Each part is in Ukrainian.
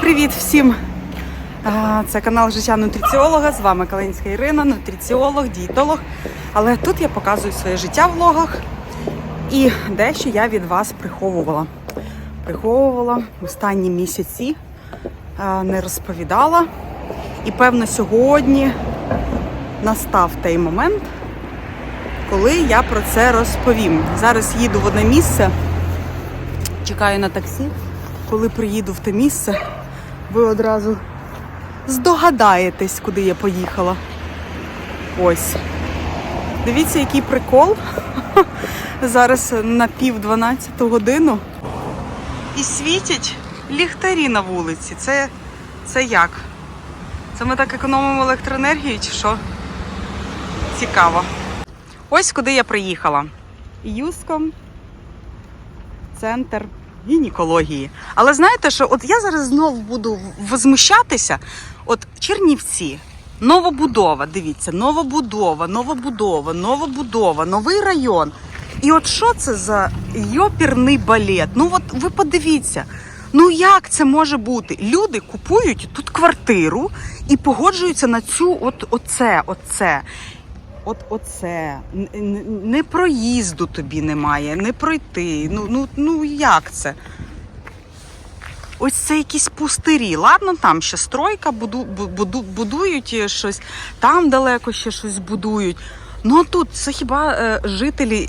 Привіт всім! Це канал Життя нутриціолога. З вами Калинська Ірина, нутриціолог, дієтолог. Але тут я показую своє життя в влогах і дещо я від вас приховувала. Приховувала останні місяці, не розповідала. І певно сьогодні настав той момент, коли я про це розповім. Зараз їду в одне місце, чекаю на таксі. Коли приїду в те місце, ви одразу здогадаєтесь, куди я поїхала. Ось. Дивіться, який прикол. Зараз на пів 12 годину. І світять ліхтарі на вулиці. Це, це як? Це ми так економимо електроенергію чи що? Цікаво. Ось куди я приїхала. Юском, центр гінекології. Але знаєте, що от я зараз знову буду возмущатися. От Чернівці, новобудова, дивіться, новобудова, новобудова, новобудова, новий район. І от що це за йопірний балет? Ну от ви подивіться. Ну як це може бути? Люди купують тут квартиру і погоджуються на цю от оце, оце. От оце не проїзду тобі немає, не пройти. Ну ну ну як це? Ось це якісь пустирі. Ладно, там ще стройка, буду, буду, будують щось, там далеко ще щось будують. Ну а тут це хіба е, жителі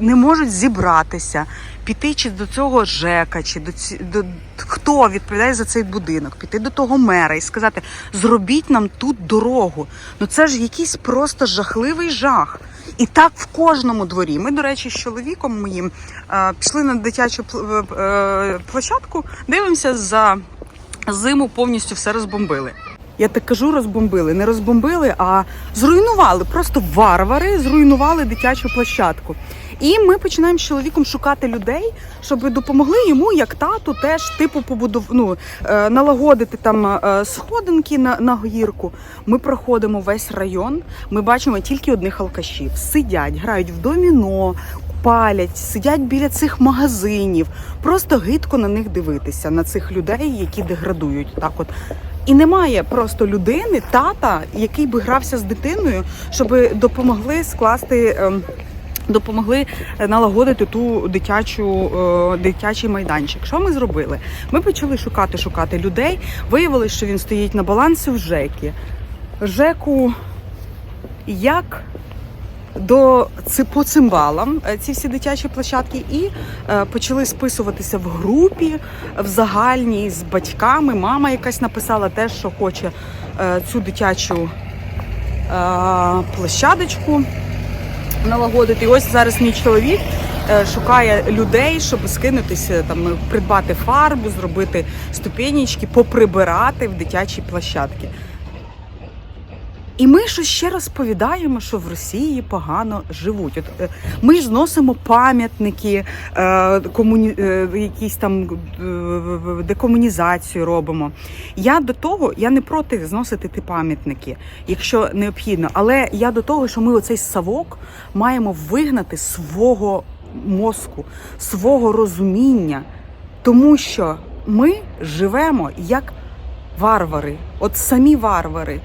не можуть зібратися, піти чи до цього ЖЕКа, чи до, ці, до хто відповідає за цей будинок, піти до того мера і сказати: зробіть нам тут дорогу. Ну це ж якийсь просто жахливий жах. І так в кожному дворі. Ми, до речі, з чоловіком моїм е, пішли на дитячу пл- е, площадку, дивимося за зиму повністю все розбомбили. Я так кажу, розбомбили. Не розбомбили, а зруйнували. Просто варвари зруйнували дитячу площадку. І ми починаємо з чоловіком шукати людей, щоб допомогли йому, як тату, теж типу побудов... ну, е, налагодити там е, сходинки на, на гірку. Ми проходимо весь район. Ми бачимо тільки одних алкашів. Сидять, грають в доміно, палять, сидять біля цих магазинів. Просто гидко на них дивитися, на цих людей, які деградують. Так, от і немає просто людини, тата, який би грався з дитиною, щоб допомогли скласти. ем, Допомогли е, налагодити ту дитячу е, дитячий майданчик. Що ми зробили? Ми почали шукати шукати людей. Виявилось, що він стоїть на балансі в ЖЕКі. ЖЕКу як до по цимбалам е, ці всі дитячі площадки і е, почали списуватися в групі, в загальній з батьками. Мама якась написала теж, що хоче е, цю дитячу е, площадочку налагодити. І ось зараз мій чоловік е, шукає людей, щоб скинутися, там придбати фарбу, зробити ступенічки, поприбирати в дитячі площадки. І ми щось ще розповідаємо, що в Росії погано живуть. От е, ми зносимо пам'ятники, е, комуні... е, якісь там декомунізацію робимо. Я до того, я не проти зносити ті пам'ятники, якщо необхідно. Але я до того, що ми оцей савок маємо вигнати свого мозку, свого розуміння, тому що ми живемо як варвари, от самі варвари.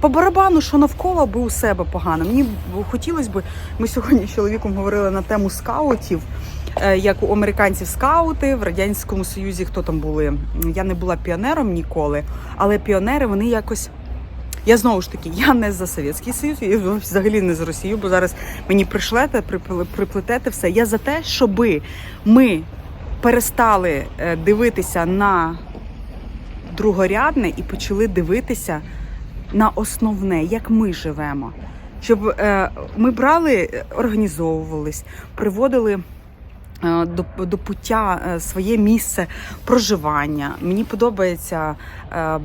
По барабану, що навколо, аби у себе погано. Мені хотілося б, ми сьогодні з чоловіком говорили на тему скаутів, е, як у американців скаути в радянському союзі. Хто там були? Я не була піонером ніколи, але піонери вони якось. Я знову ж таки, я не за Совєтський Союз, я взагалі не за Росію, бо зараз мені пришлете, припле- приплетете все. Я за те, щоби ми перестали е, дивитися на другорядне і почали дивитися на основне, як ми живемо. Щоб е, ми брали, організовувались, приводили е, до, до пуття е, своє місце проживання. Мені подобається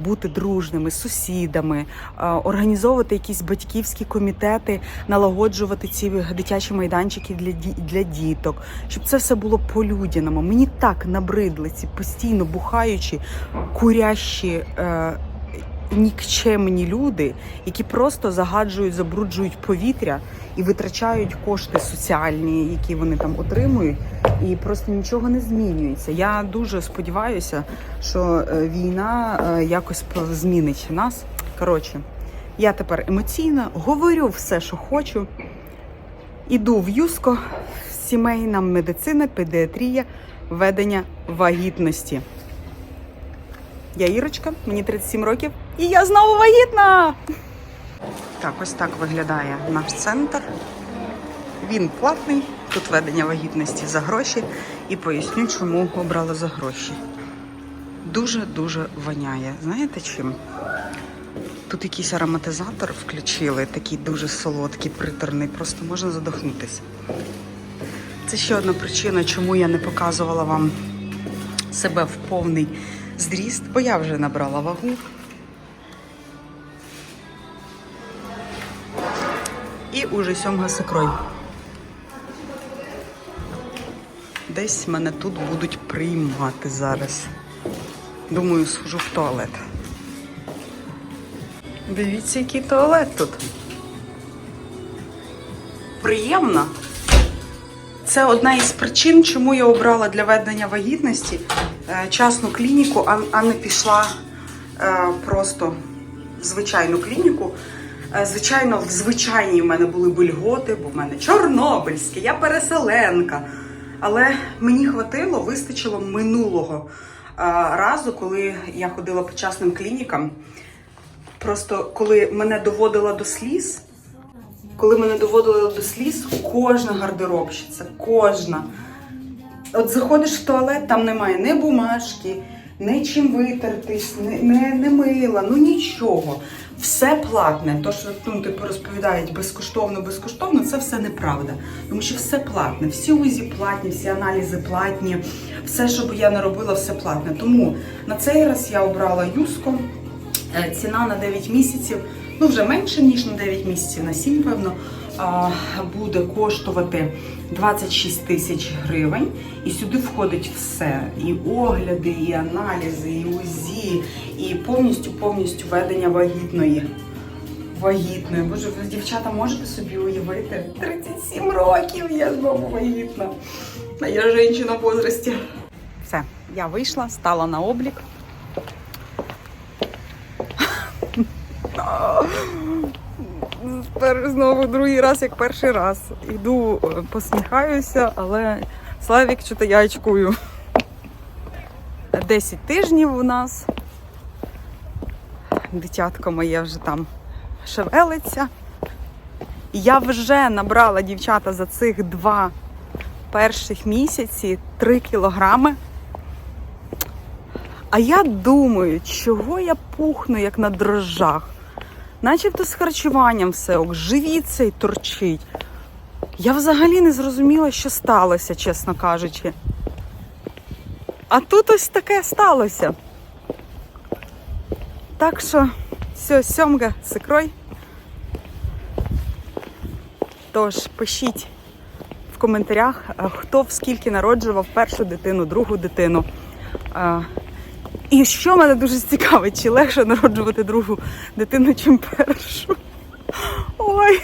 бути дружними з сусідами, організовувати якісь батьківські комітети, налагоджувати ці дитячі майданчики для, для діток, щоб це все було по-людяному. Мені так набридли ці постійно бухаючі, курящі. Нікчемні люди, які просто загаджують, забруджують повітря і витрачають кошти соціальні, які вони там отримують, і просто нічого не змінюється. Я дуже сподіваюся, що е, війна е, якось змінить нас. Коротше, я тепер емоційно говорю все, що хочу. Іду в Юско, сімейна медицина, педіатрія, ведення вагітності. Я Ірочка, мені 37 років, і я знову вагітна. Так, ось так виглядає наш центр. Він платний, тут ведення вагітності за гроші. І поясню, чому обрала за гроші. Дуже-дуже воняє. Знаєте чим? Тут якийсь ароматизатор включили, такий дуже солодкий, приторний, просто можна задохнутися. Це ще одна причина, чому я не показувала вам себе в повний зріст, бо я вже набрала вагу. І уже сьомга сикрой. Десь мене тут будуть приймати зараз. Думаю, схожу в туалет. Дивіться, який туалет тут. Приємно. Це одна із причин, чому я обрала для ведення вагітності е, частну клініку, а, не пішла е, просто в звичайну клініку. Е, Звичайно, в звичайній в мене були б льготи, бо в мене чорнобильське, я переселенка. Але мені хватило, вистачило минулого е, разу, коли я ходила по частним клінікам. Просто коли мене доводила до сліз, коли мене доводили до сліз, кожна гардеробщиця, кожна. От заходиш в туалет, там немає ні бумажки, ні чим витертись, ні, ні, ні мила, ну нічого. Все платне. То, що ну, типу, розповідають безкоштовно, безкоштовно, це все неправда. Тому що все платне, всі УЗІ платні, всі аналізи платні, все, що б я не робила, все платне. Тому на цей раз я обрала Юско. Е, Ціна на 9 місяців, ну вже менше, ніж на 9 місяців, на 7, певно, буде коштувати 26 тисяч гривень. І сюди входить все: і огляди, і аналізи, і УЗІ, і повністю повністю ведення вагітної. Вагітної. Боже, ви, дівчата, можете собі уявити? 37 років я знову вагітна. А я жінка в возрасті. Все, я вийшла, стала на облік. Тепер знову другий раз, як перший раз. Йду, е, посміхаюся, але Славік що-то я очкую. 10 тижнів у нас. Дитятко моє вже там шевелиться. Я вже набрала дівчата за цих два перших місяці 3 кілограми. А я думаю, чого я пухну, як на дрожжах. Начебто з харчуванням все ок, живіт цей торчить. Я взагалі не зрозуміла, що сталося, чесно кажучи. А тут ось таке сталося. Так що, все, сьомга, сикрой. Тож пишіть в коментарях, хто в скільки народжував першу дитину, другу дитину. І що мене дуже цікавить, чи легше народжувати другу дитину, чим першу. Ой.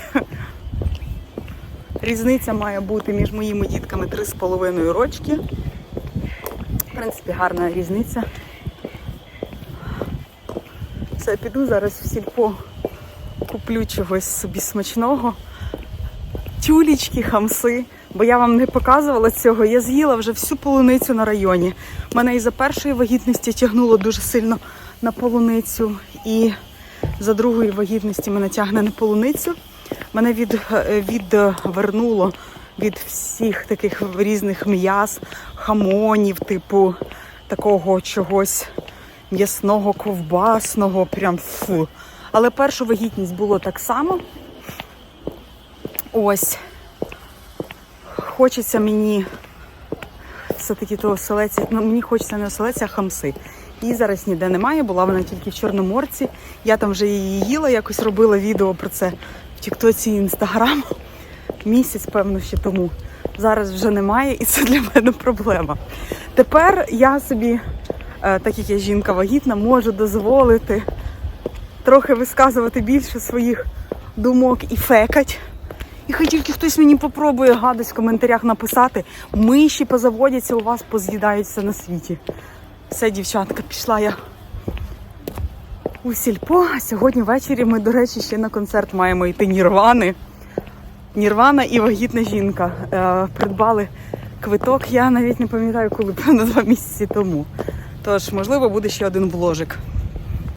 Різниця має бути між моїми дітками 3,5 рочки. В принципі, гарна різниця. Все, піду зараз в сільпо, куплю чогось собі смачного. Тюлічки, хамси. Бо я вам не показувала цього. Я з'їла вже всю полуницю на районі. Мене і за першої вагітності тягнуло дуже сильно на полуницю. І за другої вагітності мене тягне на полуницю. Мене від, е, відвернуло від всіх таких різних м'яс, хамонів, типу такого чогось м'ясного, ковбасного, прям фу. Але першу вагітність було так само. Ось. Хочеться мені все-таки того оселеця. Ну, мені хочеться не оселеця, а хамси. Її зараз ніде немає, була вона тільки в Чорноморці. Я там вже її їла, якось робила відео про це в Тіктоці і Інстаграм. Місяць, певно, ще тому. Зараз вже немає, і це для мене проблема. Тепер я собі, е, так як я жінка вагітна, можу дозволити трохи висказувати більше своїх думок і фекать. І хай тільки хтось мені попробує гадость в коментарях написати. Миші позаводяться, у вас поз'їдають все на світі. Все, дівчатка, пішла я у сільпо. А сьогодні ввечері ми, до речі, ще на концерт маємо йти Нірвани. Нірвана і вагітна жінка. Е, придбали квиток. Я навіть не пам'ятаю, коли певно два місяці тому. Тож, можливо, буде ще один вложик.